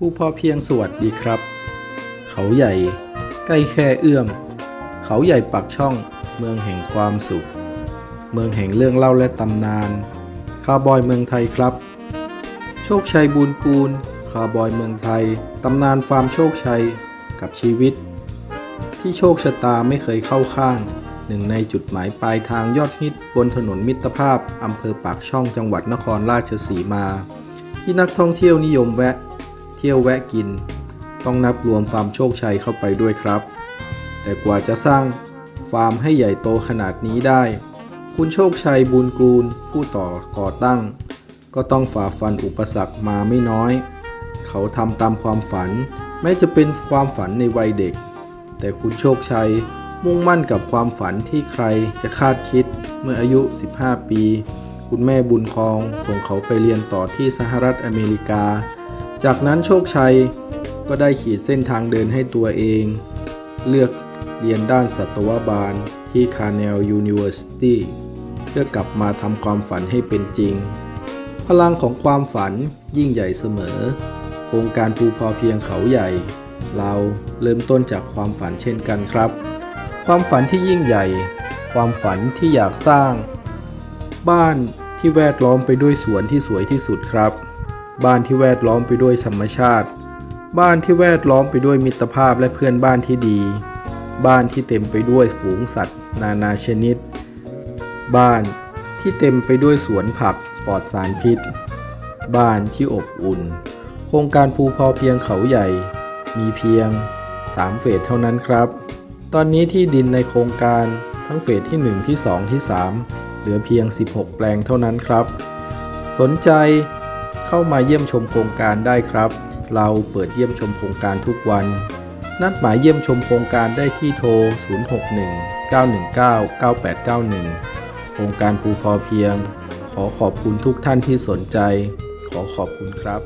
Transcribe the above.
ผู้พอเพียงสวัสดีครับ เขาใหญ่ ใกล้แค่เอื้อม เขาใหญ่ปักช่อง เมืองแห่งความสุข เมืองแห่งเรื่องเล่าและตำนาน คาบอยเมืองไทยครับ โชคชัยบูนกูล คาบอยเมืองไทย ตำนานฟาร์มโชคชัยกับชีวิต ที่โชคชะตาไม่เคยเข้าข้าง หนึ่งในจุดหมายปลายทางยอดฮิตบนถนนมิตรภาพอำเภอปากช่องจังหวัดนครราชสีมา ที่นักท่องเที่ยวนิยมแวะ ที่ยวแวะกิน ต้องนับรวมฟาร์มโชคชัยเข้าไปด้วยครับ แต่กว่าจะสร้างฟาร์มให้ใหญ่โตขนาดนี้ได้ คุณโชคชัยบุญกูลผู้ต่อก่อตั้ง ก็ต้องฝ่าฟันอุปสรรคมาไม่น้อย เขาทำตามความฝันแม้จะเป็นความฝันในวัยเด็ก แต่คุณโชคชัยมุ่งมั่นกับความฝันที่ใครจะคาดคิดเมื่ออายุ 15 ปี คุณแม่บุญคองส่งเขาไปเรียนต่อที่สหรัฐอเมริกา จากนั้นโชคชัยก็ได้ขีดเส้นทางเดินให้ตัวเอง เลือกเรียนด้านสัตวบาลที่ Cornell University เพื่อกลับมาทำความฝันให้เป็นจริง พลังของความฝันยิ่งใหญ่เสมอ โครงการภูพอเพียงเขาใหญ่ เราเริ่มต้นจากความฝันเช่นกันครับ ความฝันที่ยิ่งใหญ่ ความฝันที่อยากสร้าง บ้านที่แวดล้อมไปด้วยสวนที่สวยที่สุดครับ บ้านที่แวดล้อมไปด้วยธรรมชาติ บ้านที่แวดล้อมไปด้วยมิตรภาพและเพื่อนบ้านที่ดี บ้านที่เต็มไปด้วยฝูงสัตว์ นานาชนิด บ้านที่เต็มไปด้วยสวนผักปลอดสารพิษ บ้านที่อบอุ่น โครงการภูพอเพียงเขาใหญ่ มีเพียง 3 เฟสเท่านั้นครับ ตอนนี้ที่ดินในโครงการทั้งเฟสที่ 1 ที่ 2 ที่ 3 เหลือเพียง 16 แปลงเท่านั้นครับ สนใจ เข้ามาเยี่ยมชมโครงการได้ครับ เราเปิดเยี่ยมชมโครงการทุกวัน นัดหมายเยี่ยมชมโครงการได้ที่โทร 061 919 9891 โครงการภูพอเพียง ขอขอบคุณทุกท่านที่สนใจ ขอขอบคุณครับ